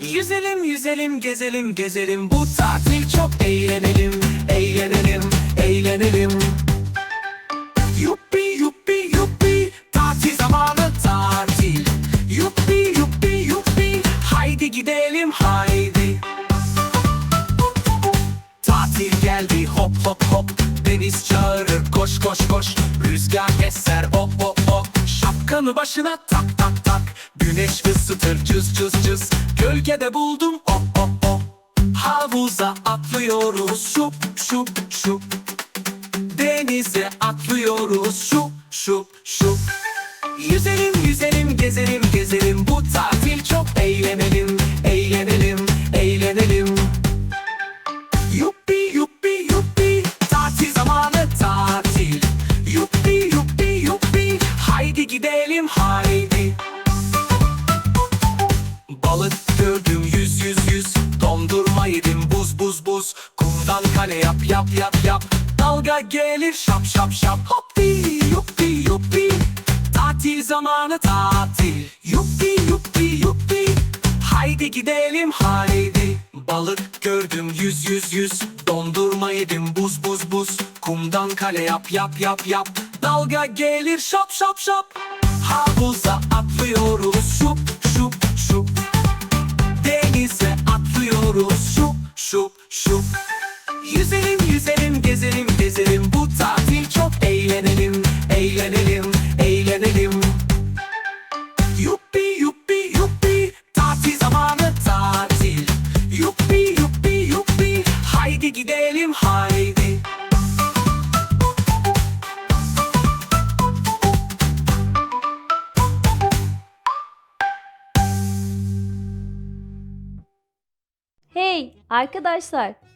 Yüzelim yüzelim gezelim gezelim. Bu tatil çok eğlenelim eğlenelim eğlenelim. Yuppi yuppi yuppi. Tatil zamanı tatil. Yuppi yuppi yuppi. Haydi gidelim haydi. Tatil geldi hop hop hop. Deniz çağırır koş koş koş. Rüzgar eser hop hop Şapkanı başına. Tak tak tak. Güneş ısıtır cız cız cız. Gölgede buldum hop hop hop Havuza atlıyoruz şup şup şup. Denize atlıyoruz şup şup şup. Yüzelim yüzelim gezelim gezelim Bu tatil çok eğlenelim Kale yap yap yap yap. Dalga gelir şap şap şap. Hoppi yuppi yuppi. Tatil zamanı tatil. Yuppi yuppi yuppi. Haydi gidelim haydi. Balık gördüm yüz yüz yüz. Dondurma yedim buz buz buz. Kumdan kale yap yap yap yap. Dalga gelir şap şap şap. Havuza Yüzelim gezelim gezelim. Bu tatil çok eğlenelim. Eğlenelim eğlenelim. Yuppi yuppi yuppi. Tatil zamanı tatil. Yuppi yuppi yuppi. Haydi gidelim haydi. Hey arkadaşlar!